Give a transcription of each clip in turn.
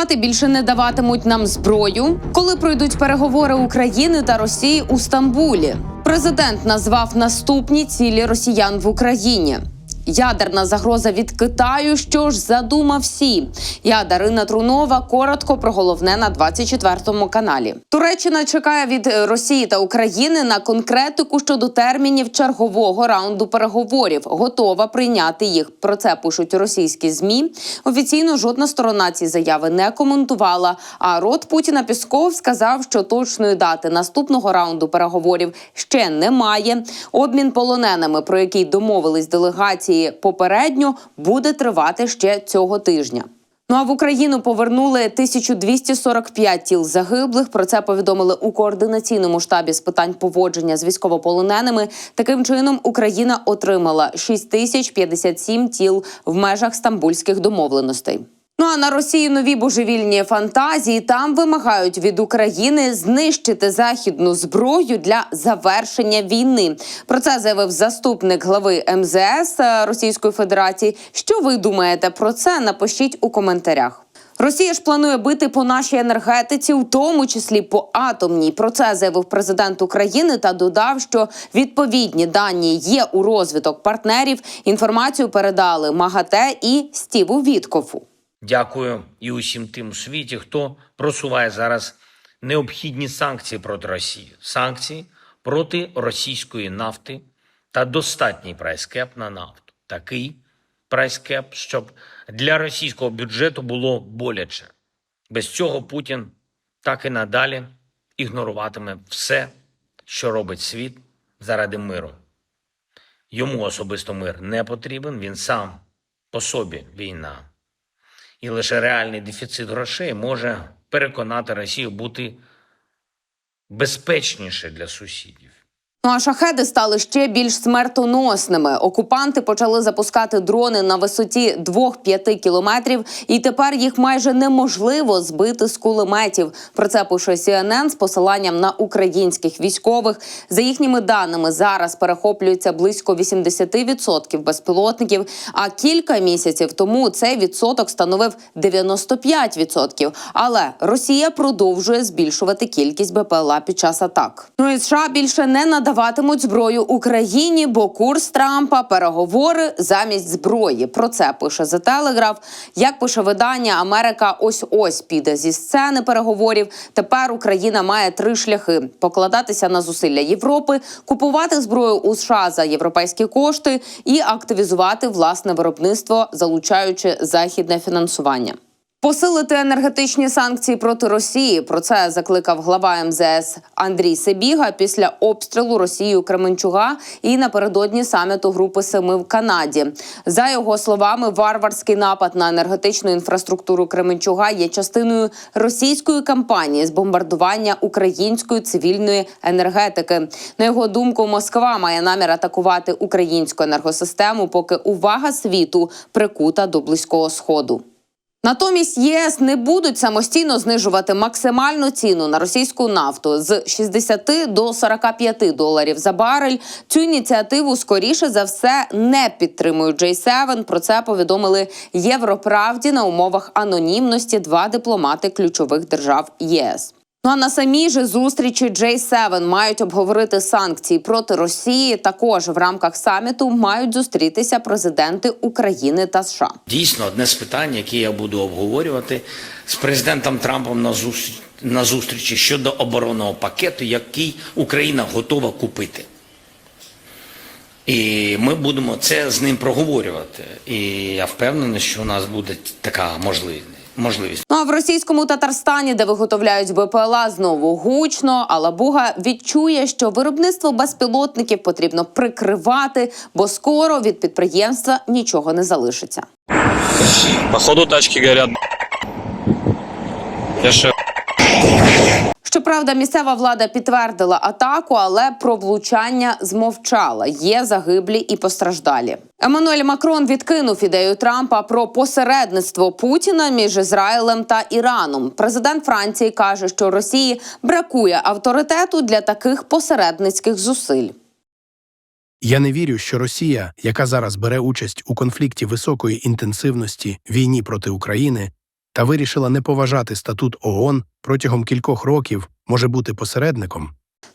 Штати більше не даватимуть нам зброю, коли пройдуть переговори України та Росії у Стамбулі. Президент назвав наступні цілі росіян в Україні. Ядерна загроза від Китаю. Що ж задумав всі? Я Дарина Трунова. Коротко про головне на 24 каналі. Туреччина чекає від Росії та України на конкретику щодо термінів чергового раунду переговорів. Готова прийняти їх. Про це пишуть російські змі. Офіційно жодна сторона ці заяви не коментувала. А рот Путіна Пісков сказав, що точної дати наступного раунду переговорів ще немає. Обмін полоненими, про який домовились делегації попередньо, буде тривати ще цього тижня. Ну а в Україну повернули 1245 тіл загиблих. Про це повідомили у координаційному штабі з питань поводження з військовополоненими. Таким чином Україна отримала 6057 тіл в межах стамбульських домовленостей. Ну а на Росії нові божевільні фантазії там вимагають від України знищити західну зброю для завершення війни. Про це заявив заступник глави МЗС Російської Федерації. Що ви думаєте про це? Напишіть у коментарях. Росія ж планує бити по нашій енергетиці, у тому числі по атомній. Про це заявив президент України та додав, що відповідні дані є у розвиток партнерів. Інформацію передали МАГАТЕ і Стіву Віткофу. Дякую і усім тим у світі, хто просуває зараз необхідні санкції проти Росії, санкції проти російської нафти та достатній прайскеп на нафту. Такий прайскеп, щоб для російського бюджету було боляче. Без цього Путін так і надалі ігноруватиме все, що робить світ заради миру. Йому особисто мир не потрібен, він сам по собі війна. І лише реальний дефіцит грошей може переконати Росію бути безпечніше для сусідів. Ну а шахеди стали ще більш смертоносними. Окупанти почали запускати дрони на висоті 2-5 кілометрів, і тепер їх майже неможливо збити з кулеметів. Про це пише CNN з посиланням на українських військових. За їхніми даними, зараз перехоплюється близько 80% безпілотників. А кілька місяців тому цей відсоток становив 95%. Але Росія продовжує збільшувати кількість БПЛА під час атак. Ну і США більше не надаватимуть зброю Україні, бо курс Трампа переговори замість зброї. Про це пише The Telegraph. Як пише видання, Америка ось ось піде зі сцени переговорів. Тепер Україна має три шляхи: покладатися на зусилля Європи, купувати зброю у США за європейські кошти і активізувати власне виробництво, залучаючи західне фінансування. Посилити енергетичні санкції проти Росії. Про це закликав глава МЗС Андрій Себіга після обстрілу Росією Кременчуга і напередодні саміту Групи Семи в Канаді. За його словами, варварський напад на енергетичну інфраструктуру Кременчуга є частиною російської кампанії з бомбардування української цивільної енергетики. На його думку, Москва має намір атакувати українську енергосистему, поки увага світу прикута до близького сходу. Натомість ЄС не будуть самостійно знижувати максимальну ціну на російську нафту з 60 до 45 доларів за барель. Цю ініціативу скоріше за все не підтримують J7. Про це повідомили Європравді на умовах анонімності два дипломати ключових держав ЄС. Ну а на самій же зустрічі J7 мають обговорити санкції проти Росії. Також в рамках саміту мають зустрітися президенти України та США. Дійсно, одне з питань, які я буду обговорювати з президентом Трампом на зустріч на зустрічі щодо оборонного пакету, який Україна готова купити. І ми будемо це з ним проговорювати. І я впевнений, що у нас буде така можливість. Можливість. Ну а в російському Татарстані, де виготовляють БПЛА, знову гучно. А Лабуга відчує, що виробництво безпілотників потрібно прикривати, бо скоро від підприємства нічого не залишиться. Походу тачки горять. Я ще Щоправда, місцева влада підтвердила атаку, але про влучання змовчала. Є загиблі і постраждалі. Еммануель Макрон відкинув ідею Трампа про посередництво Путіна між Ізраїлем та Іраном. Президент Франції каже, що Росії бракує авторитету для таких посередницьких зусиль. Я не вірю, що Росія, яка зараз бере участь у конфлікті високої інтенсивності війні проти України, та вирішила не поважати статут ООН протягом кількох років, може бути посередником.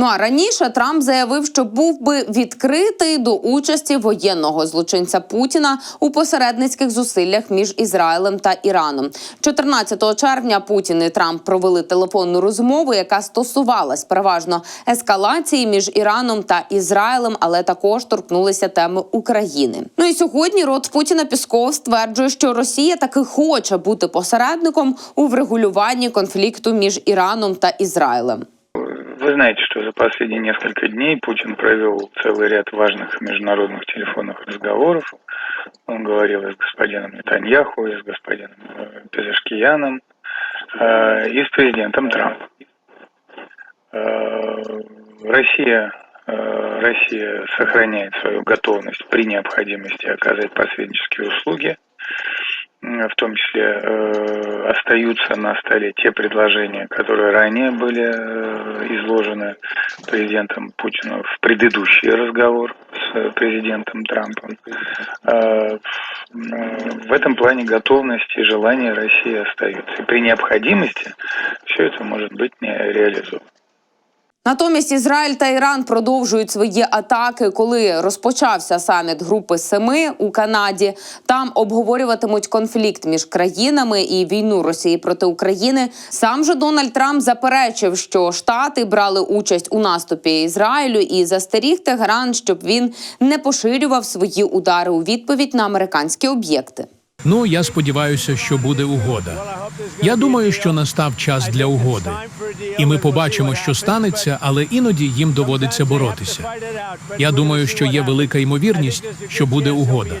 Ну а раніше Трамп заявив, що був би відкритий до участі воєнного злочинця Путіна у посередницьких зусиллях між Ізраїлем та Іраном. 14 червня Путін і Трамп провели телефонну розмову, яка стосувалась переважно ескалації між Іраном та Ізраїлем, але також торкнулися теми України. Ну і сьогодні рот Путіна Пісков стверджує, що Росія таки хоче бути посередником у врегулюванні конфлікту між Іраном та Ізраїлем. Вы знаете, что за последние несколько дней Путин провел целый ряд важных международных телефонных разговоров. Он говорил и с господином Нетаньяху, и с господином э, Пезешкияном, э, и с президентом Трампом. Э, Россия, Россия сохраняет свою готовность при необходимости оказать посреднические услуги. М, В том числе э, остаются на столе те предложения, которые ранее были э, изложены президентом Путиным в предыдущий разговор с президентом Трампом. Э, э, В этом плане готовность и желание России остаются. И при необходимости все это может быть не реализовано. Натомість Ізраїль та Іран продовжують свої атаки. Коли розпочався саміт Групи Семи у Канаді, там обговорюватимуть конфлікт між країнами і війну Росії проти України. Сам же Дональд Трамп заперечив, що Штати брали участь у наступі Ізраїлю і застеріг Тегеран, щоб він не поширював свої удари у відповідь на американські об'єкти. Ну, я сподіваюся, що буде угода. Я думаю, що настав час для угоди. І ми побачимо, що станеться, але іноді їм доводиться боротися. Я думаю, що є велика ймовірність, що буде угода.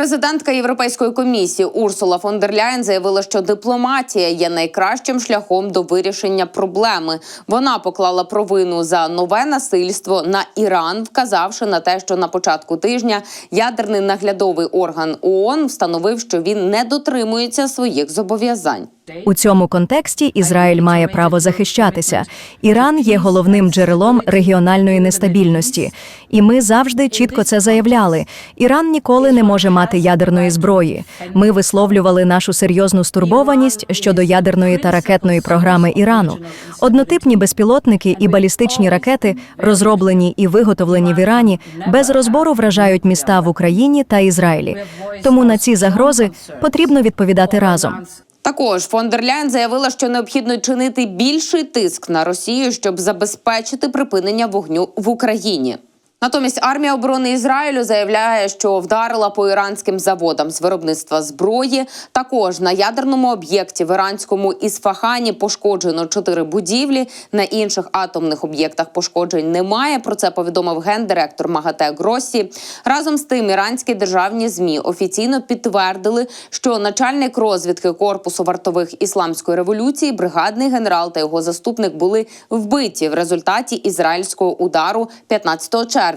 Президентка Європейської комісії Урсула фон дер Ляєн заявила, що дипломатія є найкращим шляхом до вирішення проблеми. Вона поклала провину за нове насильство на Іран, вказавши на те, що на початку тижня ядерний наглядовий орган ООН встановив, що він не дотримується своїх зобов'язань. У цьому контексті Ізраїль має право захищатися. Іран є головним джерелом регіональної нестабільності, і ми завжди чітко це заявляли. Іран ніколи не може мати ядерної зброї. Ми висловлювали нашу серйозну стурбованість щодо ядерної та ракетної програми Ірану. Однотипні безпілотники і балістичні ракети, розроблені і виготовлені в Ірані, без розбору вражають міста в Україні та Ізраїлі. Тому на ці загрози потрібно відповідати разом. Також фон заявила, що необхідно чинити більший тиск на Росію, щоб забезпечити припинення вогню в Україні. Натомість армія оборони Ізраїлю заявляє, що вдарила по іранським заводам з виробництва зброї. Також на ядерному об'єкті в іранському Ісфахані пошкоджено чотири будівлі. На інших атомних об'єктах пошкоджень немає. Про це повідомив гендиректор МАГАТЕ Гроссі. Разом з тим, іранські державні змі офіційно підтвердили, що начальник розвідки корпусу вартових ісламської революції, бригадний генерал та його заступник були вбиті в результаті ізраїльського удару 15 червня.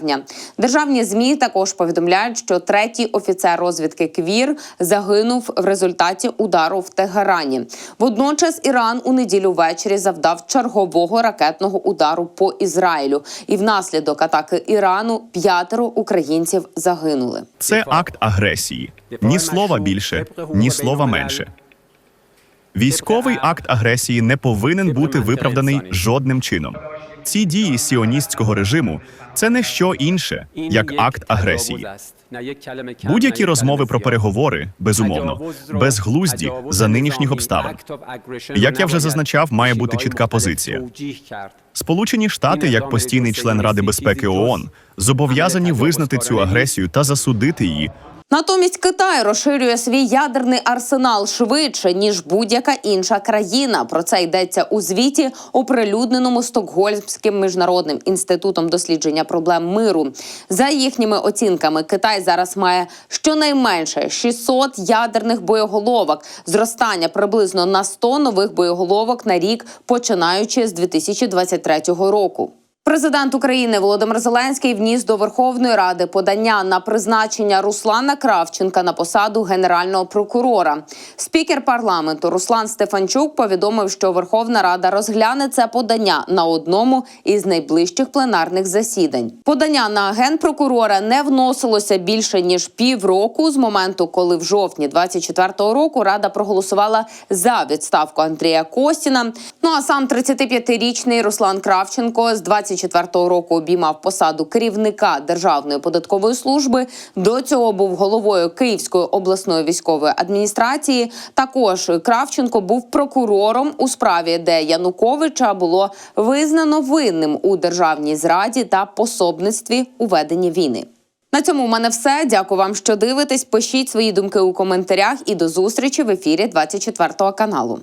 Державні змі також повідомляють, що третій офіцер розвідки Квір загинув в результаті удару в Тегерані. Водночас Іран у неділю ввечері завдав чергового ракетного удару по Ізраїлю, і внаслідок атаки Ірану п'ятеро українців загинули. Це акт агресії. Ні слова більше, ні слова менше. Військовий акт агресії не повинен бути виправданий жодним чином. Ці дії сіоністського режиму це не що інше, як акт агресії. Будь-які розмови про переговори, безумовно, безглузді за нинішніх обставин. Як я вже зазначав, має бути чітка позиція. Сполучені Штати, як постійний член Ради безпеки ООН, зобов'язані визнати цю агресію та засудити її Натомість Китай розширює свій ядерний арсенал швидше ніж будь-яка інша країна. Про це йдеться у звіті, оприлюдненому Стокгольмським міжнародним інститутом дослідження проблем миру. За їхніми оцінками, Китай зараз має щонайменше 600 ядерних боєголовок, зростання приблизно на 100 нових боєголовок на рік, починаючи з 2023 року. Президент України Володимир Зеленський вніс до Верховної Ради подання на призначення Руслана Кравченка на посаду генерального прокурора. Спікер парламенту Руслан Стефанчук повідомив, що Верховна Рада розгляне це подання на одному із найближчих пленарних засідань. Подання на генпрокурора не вносилося більше ніж півроку з моменту, коли в жовтні 24-го року Рада проголосувала за відставку Андрія Костіна. Ну а сам 35-річний Руслан Кравченко з 24-го року обіймав посаду керівника Державної податкової служби. До цього був головою Київської обласної військової адміністрації. Також Кравченко був прокурором у справі, де Януковича було визнано винним у державній зраді та пособництві у веденні війни. На цьому в мене все. Дякую вам, що дивитесь. Пишіть свої думки у коментарях і до зустрічі в ефірі 24 каналу.